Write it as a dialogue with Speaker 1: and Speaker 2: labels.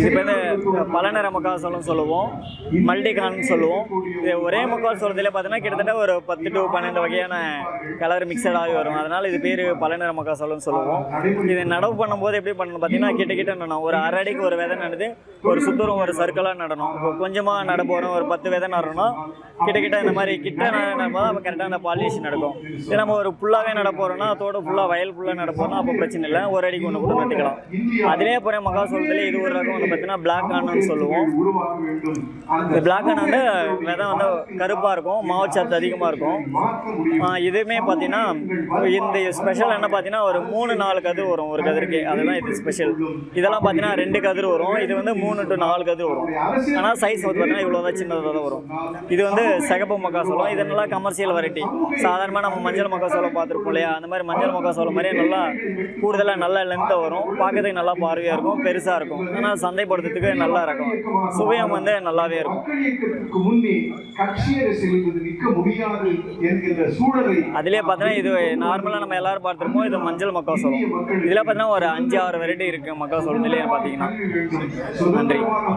Speaker 1: இது பேர் பலநிற மக்காசோளம் சொல்லுவோம். மல்டிகான்னு சொல்லுவோம். இது ஒரே மக்கால் சோளத்தில் பார்த்தீங்கன்னா கிட்டத்தட்ட ஒரு பத்து டு பன்னெண்டு வகையான கலர் மிக்சடாகி வரும். அதனால் இது பேர் பலநிற மக்காசோளம் சொல்லுவோம். இது நடவு பண்ணும்போது எப்படி பண்ணணும் பார்த்தீங்கன்னா கிட்ட கிட்ட நடணும். ஒரு அரை அடிக்கு ஒரு விதை நடந்து ஒரு சுத்தூரம் ஒரு சர்க்கிளாக நடணும். இப்போ கொஞ்சமாக நட போகிறோம் ஒரு பத்து விதை நடணும் கிட்ட கிட்ட இந்த மாதிரி கிட்ட நடப்போது அப்போ கரெக்டாக அந்த பாலினேஷன் நடக்கும். இது நம்ம ஒரு ஃபுல்லாகவே நட போகிறோம்னா தோட ஃபுல்லாக வயல் ஃபுல்லாக நட அப்போ பிரச்சனை இல்லை. ஒரு அடிக்கு ஒன்று கூட நட்டுக்கலாம் அதிலே போகிற மகாசோளத்தில் இது ஒரு ரகம் வந்து பார்த்தீங்கன்னா பிளாக் ஆனான்னு சொல்லுவோம். இந்த பிளாக் ஆனா வந்து விதை வந்து கருப்பாக இருக்கும் மாவுச்சத்து அதிகமாக இருக்கும். இதுவுமே பார்த்தீங்கன்னா இந்த ஸ்பெஷல் என்ன பார்த்தீங்கன்னா ஒரு மூணு நாலு கதிர் வரும் ஒரு கதிருக்கு. அதுதான் இது ஸ்பெஷல் இதெல்லாம் பார்த்தீங்கன்னா ரெண்டு கதிர் வரும். இது வந்து மூணு டு நாலு கதிர் வரும். ஆனால் சைஸ் வந்து பார்த்தீங்கன்னா இவ்வளோ தான் சின்னதாக தான் வரும். இது வந்து சிகப்பு மக்காசோளம் இது நல்லா கமர்ஷியல் வெரைட்டி சாதாரணமாக நம்ம மஞ்சள் மக்காசோளம் பார்த்துருப்போம் இல்லையா? அந்த மாதிரி மஞ்சள் மக்காசோளம் மாதிரியே நல்லா கூடுதலாக நல்லா லென்த்தை வரும். பார்க்கறதுக்கு நல்லா பார்வையாக இருக்கும் பெருசாக இருக்கும். ஆனால் சந்தைப்படுத்துறதுக்கு நல்லா இருக்கும். சுவையம் வந்து நல்லாவே இருக்கும்.
Speaker 2: முன்னே
Speaker 1: அதிலே பார்த்தீங்கன்னா இது நார்மலாக நம்ம எல்லாரும் பார்த்துருப்போம். இது மஞ்சள் மக்காசோளம் இதில் பார்த்தீங்கன்னா ஒரு அஞ்சு ஆறு வெரைட்டி இருக்குது மக்காசோளத்துலேயே பார்த்தீங்கன்னா
Speaker 2: சுதந்திரமான